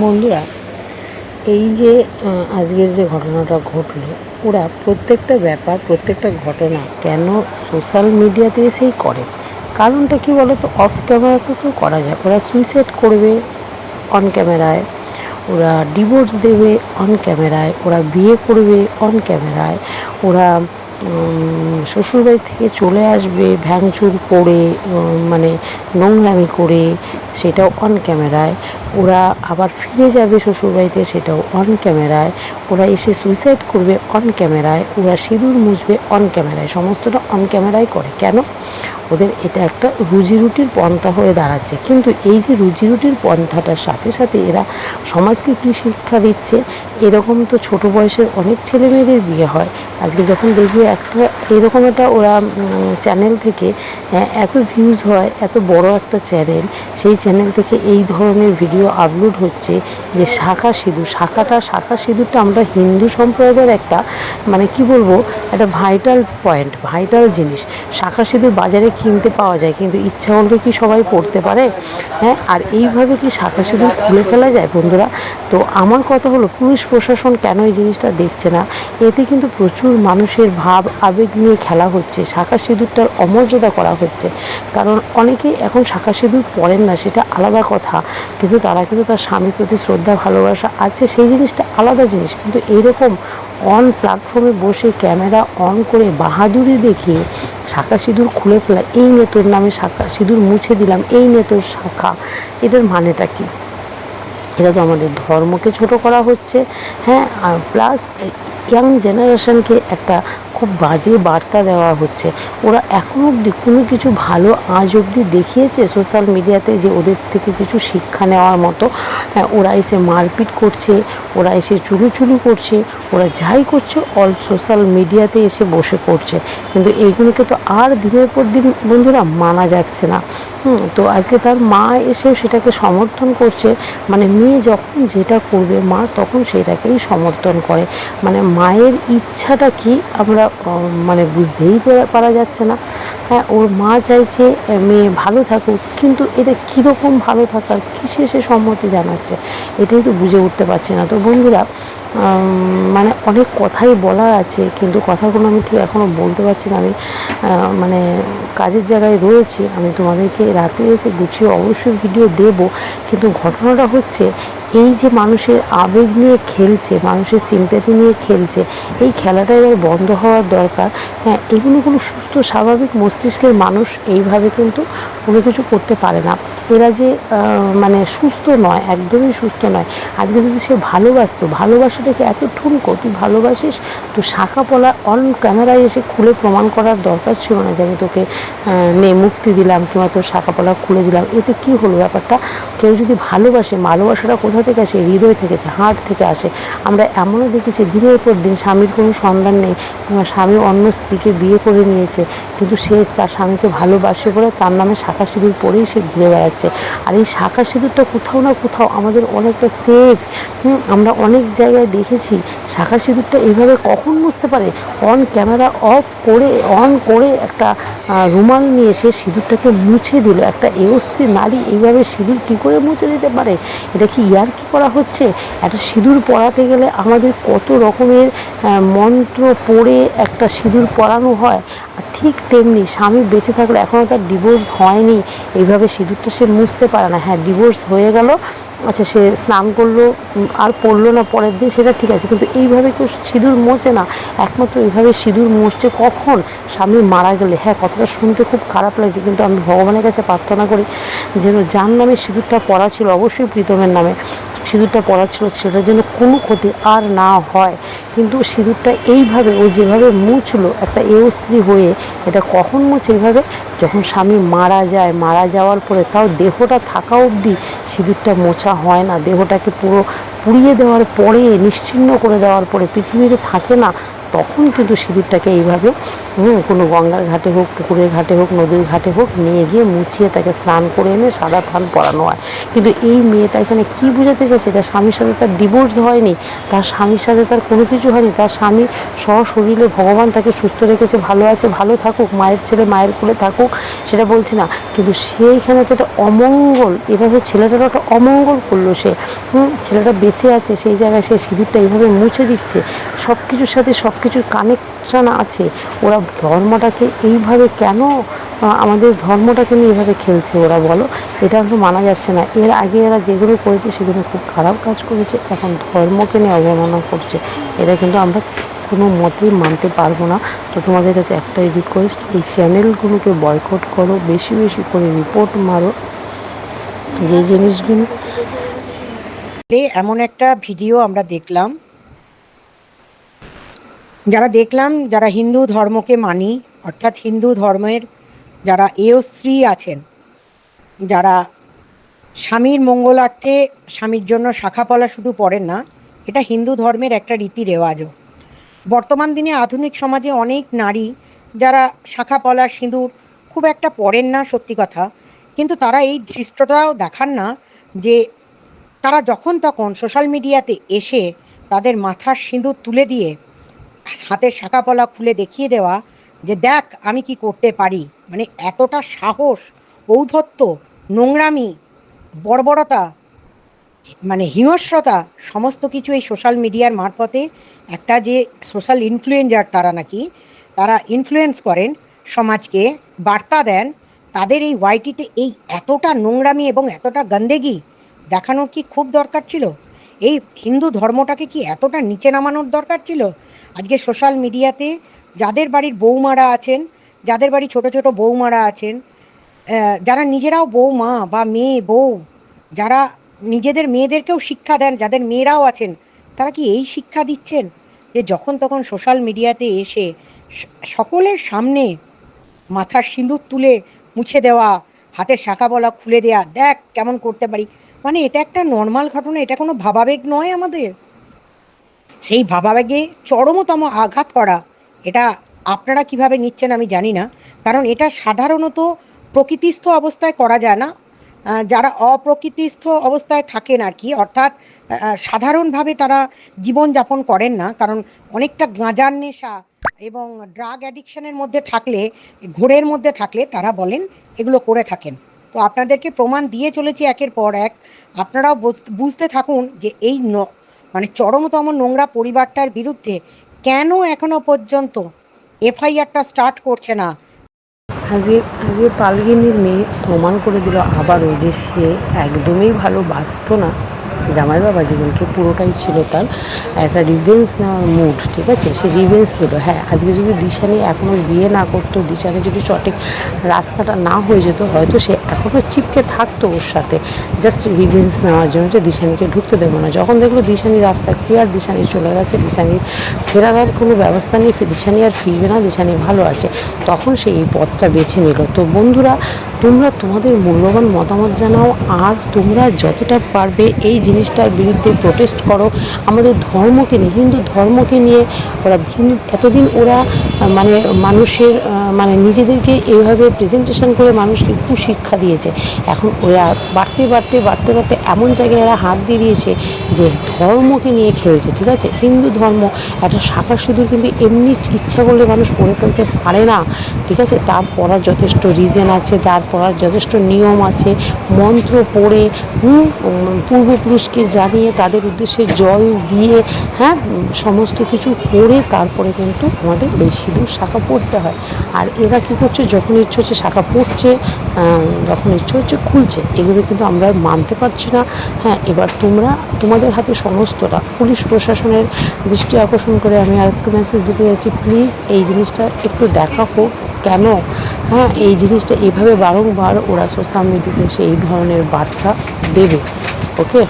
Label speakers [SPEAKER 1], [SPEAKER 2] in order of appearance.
[SPEAKER 1] বন্ধুরা, এই যে আজকের যে ঘটনাটা ঘটলো, ওরা প্রত্যেকটা ব্যাপার, প্রত্যেকটা ঘটনা কেন সোশ্যাল মিডিয়াতে এসেই করে? কারণটা কি বলো তো অফ ক্যামেরাতে তো করা যায়। ওরা সুইসাইড করবে অন ক্যামেরায়, ওরা ডিভোর্স দেবে অন ক্যামেরায়, ওরা বিয়ে করবে অন ক্যামেরায়, ওরা শ্বশুরবাড়ি থেকে চলে আসবে ভ্যাংচুর করে মানে নোংরামি করে, সেটাও অন ক্যামেরায় ওরা আবার ফিরে যাবে শ্বশুরবাড়িতে, সেটাও অন ক্যামেরায় ওরা এসে সুইসাইড করবে অন ক্যামেরায় ওরা সিঁদুর মুছবে অন ক্যামেরায় সমস্তটা অন ক্যামেরায় করে। কেন? ওদের এটা একটা রুজি রুটির পন্থা হয়ে দাঁড়াচ্ছে। কিন্তু এই যে রুজি রুটির পন্থাটার সাথে সাথে এরা সমাজকে কী শিক্ষা দিচ্ছে, এরকম তো ছোট বয়সের অনেক ছেলে মেয়েদের বিয়ে হয়। আজকে যখন দেখবে একটা, এরকম একটা ওরা চ্যানেল থেকে এত ভিউজ হয়, এত বড় একটা চ্যানেল সেই চ্যানেল থেকে এই ধরনের ভিডিও আপলোড হচ্ছে যে শাখা সিঁদুর। শাখাটা, শাখা সিঁদুরটা আমরা হিন্দু সম্প্রদায়ের একটা মানে কি বলব, একটা ভাইটাল পয়েন্ট ভাইটাল জিনিস। শাখা সিঁদুর বাজারে কিনতে পাওয়া যায়, কিন্তু ইচ্ছা হলে কি সবাই পড়তে পারে? হ্যাঁ আর এইভাবে কি শাখা সিঁদুর খুলে ফেলা যায় বন্ধুরা? তো আমার কথা হলো, পুলিশ প্রশাসন কেন এই জিনিসটা দেখছে না? এতে কিন্তু প্রচুর মানুষের ভাব, আবেগ নিয়ে খেলা হচ্ছে। শাখা সিঁদুরটার অমর্যাদা করা হচ্ছে। কারণ অনেকেই এখন শাখা সিঁদুর পড়েন না, সেটা আলাদা কথা। কিন্তু তারা কিন্তু তার স্বামীর প্রতি শ্রদ্ধা, ভালোবাসা আছে। সেই জিনিসটা আলাদা জিনিস। কিন্তু এইরকম অন প্ল্যাটফর্মে বসে ক্যামেরা অন করে বাহাদুরি দেখিয়ে শাখা সিঁদুর খুলে ফেলা, এই নেতোর তোর নামে শাখা সিঁদুর মুছে দিলাম, এই নেতোর তোর শাখা। এটার মানেটা কী? এটা তো আমাদের ধর্মকে ছোট করা হচ্ছে হ্যাঁ আর প্লাস ইয়াং জেনারেশনকে একটা খুব বাজে বার্তা দেওয়া হচ্ছে। ওরা এখনও অবধি কোনো কিছু ভালো আজ অবধি দেখিয়েছে সোশ্যাল মিডিয়াতে যে ওদের থেকে কিছু শিক্ষা নেওয়ার মতো। হ্যাঁ ওরা এসে মারপিট করছে, ওরা এসে চুলুচুলু করছে, ওরা যাই করছে অল সোশ্যাল মিডিয়াতে এসে বসে করছে কিন্তু এইগুলোকে তো আর দিনের পর দিন বন্ধুরা মানা যাচ্ছে না। তো আজকে তার মা এসেও সেটাকে সমর্থন করছে। মানে মেয়ে যখন যেটা করবে, মা তখন সেটাকেই সমর্থন করে। মানে মায়ের ইচ্ছাটা কি আমরা মানে বুঝতেই পারা- যাচ্ছে না। হ্যাঁ ওর মা চাইছে মেয়ে ভালো থাকুক, কিন্তু এটা কীরকম ভালো থাকার কিসে সে সম্মতি জানাচ্ছে? এটাই তো বুঝে উঠতে পারছি না। তো বন্ধুরা মানে অনেক কথাই বলার আছে, কিন্তু কথাগুলো আমি ঠিক এখনও বলতে পারছি না। আমি মানে কাজের জায়গায় রয়েছি। আমি তোমাদেরকে রাতে এসে গুছিয়ে অবশ্যই ভিডিও দেব। কিন্তু ঘটনাটা হচ্ছে এই যে মানুষের আবেগ নিয়ে খেলছে, মানুষের সিম্প্যাথি নিয়ে খেলছে, এই খেলাটা এবার বন্ধ হওয়ার দরকার। হ্যাঁ এগুলো কোনো সুস্থ, স্বাভাবিক মস্তিষ্কের মানুষ এইভাবে কিন্তু কোনো কিছু করতে পারে না। এরা যে মানে সুস্থ নয়, একদমই সুস্থ নয়। আজকে যদি সে ভালোবাসতো ভালোবাসাটাকে এত ঠুনকো, তুই ভালোবাসিস? তো শাখা পলা অন ক্যামেরায় এসে খুলে প্রমাণ করার দরকার ছিল না যে আমি তোকে নে, মুক্তি দিলাম কিংবা তোর শাখা পলা খুলে দিলাম। এতে কি হলো ব্যাপারটা? কেউ যদি ভালোবাসে, ভালোবাসাটা কোথা থেকে আসে, হৃদয় থেকে আসে হার্ট থেকে আসে। আমরা এমনও দেখেছি, দিনের পর দিন স্বামীর কোনো সন্ধান নেই, কিংবা স্বামী অন্য স্ত্রীকে বিয়ে করে নিয়েছে, কিন্তু সে তার স্বামীকে ভালোবাসে বলে তার নামে শাখা সিঁদুর পরেই সে ঘুরে বেড়াচ্ছে। আর এই শাখা সিঁদুরটা কোথাও না কোথাও আমাদের অনেকটা সেফ আমরা অনেক জায়গায় দেখেছি, শাখা সিঁদুরটা এইভাবে কখন বুঝতে পারে? অন ক্যামেরা অফ করে অন করে একটা রুমাল নিয়ে সে সিঁদুরটাকে মুছে দিল। একটা এয়স্ত্রী নারী এইভাবে সিঁদুর কী করে মুছে দিতে পারে? এটা কি ইয়ার কি করা হচ্ছে? একটা সিঁদুর পরাতে গেলে আমাদের কত রকমের মন্ত্র পড়ে একটা সিঁদুর পরানো হয়। আর ঠিক তেমনি স্বামী বেঁচে থাকলে এখনও তার ডিভোর্স হয়নি। এইভাবে সিঁদুরটা সে মুছতে পারে না। হ্যাঁ ডিভোর্স হয়ে গেল। আচ্ছা সে স্নান করল আর পড়ল না পরের দিন, সেটা ঠিক আছে। কিন্তু এইভাবে কেউ সিঁদুর মোচে না। একমাত্র এইভাবে সিঁদুর মোচছে কখন? স্বামী মারা গেলে। হ্যাঁ কথাটা শুনতে খুব খারাপ লাগছে, কিন্তু আমি ভগবানের কাছে প্রার্থনা করি যেন যার নামে সিঁদুরটা পড়া ছিল, অবশ্যই প্রীতমের নামে। সিঁদুরটা পড়া ছিল, সেটার জন্য কোনো ক্ষতি আর না হয়। কিন্তু সিঁদুরটা এইভাবে ও যেভাবে মুছলো, একটা এও স্ত্রী হয়ে, এটা কখন মুছে এইভাবে যখন স্বামী মারা যায়, মারা যাওয়ার পরে তাও দেহটা থাকা অবধি সিঁদুরটা মোছা হয় না। দেহটাকে পুরো পুড়িয়ে দেওয়ার পরে, নিশ্চিন্ন করে দেওয়ার পরে, পৃথিবীতে থাকে না। তখন কিন্তু সিঁদুরটাকে এইভাবে কোনো গঙ্গার ঘাটে হোক, পুকুরের ঘাটে হোক, নদীর ঘাটে হোক নিয়ে গিয়ে মুছিয়ে তাকে স্নান করে এনে সাদা থান পরানো হয়। কিন্তু এই মেয়েটা এখানে কি বোঝাতে চাইছে? তার স্বামীর সাথে তার ডিভোর্স হয়নি, তার স্বামীর সাথে তার কোনো কিছু হয়নি, তার স্বামী সশরীরে ভগবান তাকে সুস্থ রেখেছে, ভালো আছে, ভালো থাকুক, মায়ের ছেলে মায়ের কোলে থাকুক, সেটা বলছি না। কিন্তু সেইখানে তো একটা অমঙ্গল, এভাবে ছেলেটারও একটা অমঙ্গল করল সে। ছেলেটা বেঁচে আছে, সেই জায়গায় সে সিঁদুরটা এইভাবে মুছে দিচ্ছে। সব কিছুর সাথে সব কিছুর কানেকশান আছে, ওরা ধর্মটাকে এইভাবে কেন আমাদের ধর্মটাকে নিয়ে এভাবে খেলছে ওরা বলো? এটা তো মানা যাচ্ছে না। এর আগে এরা যেগুলো করেছে সেগুলো খুব খারাপ কাজ করেছে, এখন ধর্মকে নিয়ে অবমাননা করছে। এটা কিন্তু আমরা কোনো মতেই মানতে পারব না। তো তোমাদের কাছে একটাই রিকোয়েস্ট এই চ্যানেলগুলোকে বয়কট করো, বেশি বেশি করে রিপোর্ট মারো। যে জিনিসগুলো
[SPEAKER 2] এমন একটা ভিডিও আমরা দেখলাম। যারা দেখলাম যারা হিন্দু ধর্মকে মানি, অর্থাৎ হিন্দু ধর্মের যারা এয়শ্রী আছেন, যারা স্বামীর মঙ্গলার্থে স্বামীর জন্য শাখাপলা শুধু পড়েন না, এটা হিন্দু ধর্মের একটা রীতি রেওয়াজও। বর্তমান দিনে আধুনিক সমাজে অনেক নারী যারা শাখাপলা, সিঁদুর খুব একটা পড়েন না, সত্যি কথা, কিন্তু তারা এই দৃশ্যটাও দেখান না যে তারা যখন তখন সোশ্যাল মিডিয়াতে এসে তাদের মাথার সিঁদুর তুলে দিয়ে হাতের শাখাপলা খুলে দেখিয়ে দেওয়া যে দেখ আমি কি করতে পারি। মানে এতটা সাহস, ঔদ্ধত্য, নোংরামি, বর্বরতা মানে হিংস্রতা, সমস্ত কিছু এই সোশ্যাল মিডিয়ার মারফতে একটা যে সোশ্যাল ইনফ্লুয়েঞ্জার তারা নাকি, তারা ইনফ্লুয়েন্স করেন, সমাজকে বার্তা দেন, তাদের এই ওয়াইটিতে এই এতটা নোংরামি এবং এতটা গন্দেগি দেখানোর কি খুব দরকার ছিল? এই হিন্দু ধর্মটাকে কি এতটা নিচে নামানোর দরকার ছিল? আজকে সোশ্যাল মিডিয়াতে যাদের বাড়ির বৌমারা আছেন, যাদের বাড়ি ছোট ছোট বৌমারা আছেন যারা নিজেরাও বৌমা বা মেয়ে, বউ, যারা নিজেদের মেয়েদেরকেও শিক্ষা দেন, যাদের মেয়েরাও আছেন, তারা কি এই শিক্ষা দিচ্ছেন? যে যখন তখন সোশ্যাল মিডিয়াতে এসে সকলের সামনে মাথার সিঁদুর তুলে মুছে দেওয়া, হাতের শাখা বলা খুলে দেয়া, দেখ কেমন করতে পারি। মানে এটা একটা নর্মাল ঘটনা, এটা কোনো ভাবাবেগ নয় আমাদের। সেই ভাবাবেগে চরমতম আঘাত করা, এটা আপনারা কীভাবে নিচ্ছেন আমি জানি না। কারণ এটা সাধারণত প্রকৃতিস্থ অবস্থায় করা যায় না। যারা অপ্রকৃতিস্থ অবস্থায় থাকেন আর কি, অর্থাৎ সাধারণভাবে তারা জীবনযাপন করেন না। কারণ অনেকটা গাঁজার নেশা এবং ড্রাগ অ্যাডিকশনের মধ্যে থাকলে, ঘোরের মধ্যে থাকলে তারা বলেন এগুলো করে থাকেন। তো আপনাদেরকে প্রমাণ দিয়ে চলেছি একের পর এক। আপনারাও বুঝ- বুঝতে থাকুন যে এই মানে চরমতম নোংরা পরিবারটার বিরুদ্ধে কেন এখনও পর্যন্ত এফআইআরটা স্টার্ট করছে না?
[SPEAKER 1] হাজির আজকে পালগিনীর মেয়ে প্রমাণ করে দিল আবারও যে সে একদমই ভালো বাঁচত না। জামাই বাবা জীবনকে পুরোটাই ছিল তার একটা রিভেন্স নেওয়ার মুড ঠিক আছে? সে রিভেন্স দিল। হ্যাঁ আজকে যদি দিশানি এখনও বিয়ে না করতো দিশানি যদি সঠিক রাস্তাটা না হয়ে যেত, হয়তো সে এখনও চিপকে থাকতো ওর সাথে। জাস্ট রিভেন্স নেওয়ার জন্য যে দিশানিকে ঢুকতে দেবো না। যখন দেখল দিশানি রাস্তা ক্লিয়ার দিশানি চলে গেছে দিশানির ফেরার কোনো ব্যবস্থা নেই, দিশানি আর ফিরবে না, দিশানি ভালো আছে। তখন সে এই পথটা বেছে নিল। তো বন্ধুরা তোমরা তোমাদের মূল্যবান মতামত জানাও। আর তোমরা যতটা পারবে এই জিনিসটার বিরুদ্ধে প্রোটেস্ট করো। আমাদের ধর্মকে নিয়ে, হিন্দু ধর্মকে নিয়ে ওরা দিন- এতদিন ওরা মানে মানুষের মানে নিজেদেরকে এইভাবে প্রেজেন্টেশন করে মানুষকে শিক্ষা দিয়েছে। এখন ওরা বাড়তে বাড়তে বাড়তে বাড়তে এমন জায়গায় এরা হাত দিয়ে দিয়েছে যে ধর্মকে নিয়ে খেলছে, ঠিক আছে? হিন্দু ধর্ম একটা শাখা সিঁদুর কিন্তু এমনি ইচ্ছা করলে মানুষ পড়ে ফেলতে পারে না, ঠিক আছে? তার পড়ার যথেষ্ট রিজন আছে, তার পড়ার যথেষ্ট নিয়ম আছে, মন্ত্র পড়ে পূর্বপুরুষকে জানিয়ে তাদের উদ্দেশ্যে জল দিয়ে হ্যাঁ সমস্ত কিছু করে তারপরে কিন্তু আমাদের এই সিঁদুর শাখা পড়তে হয়। আর এরা কী করছে, যখন ইচ্ছে হচ্ছে শাখা পড়ছে যখন ইচ্ছে হচ্ছে খুলছে, এগুলো কিন্তু আমরা মানতে পারছি না। হ্যাঁ এবার তোমরা, তোমাদের হাতে সমস্তটা, পুলিশ প্রশাসনের দৃষ্টি আকর্ষণ করে আমি আর একটু মেসেজ দিতে যাচ্ছি। প্লিজ এই জিনিসটা একটু দেখা হোক। কেন? হ্যাঁ এই জিনিসটা এভাবে বারংবার ওরা সোশ্যাল মিডিয়াতে সেই ধরনের বার্তা দেবে ওকে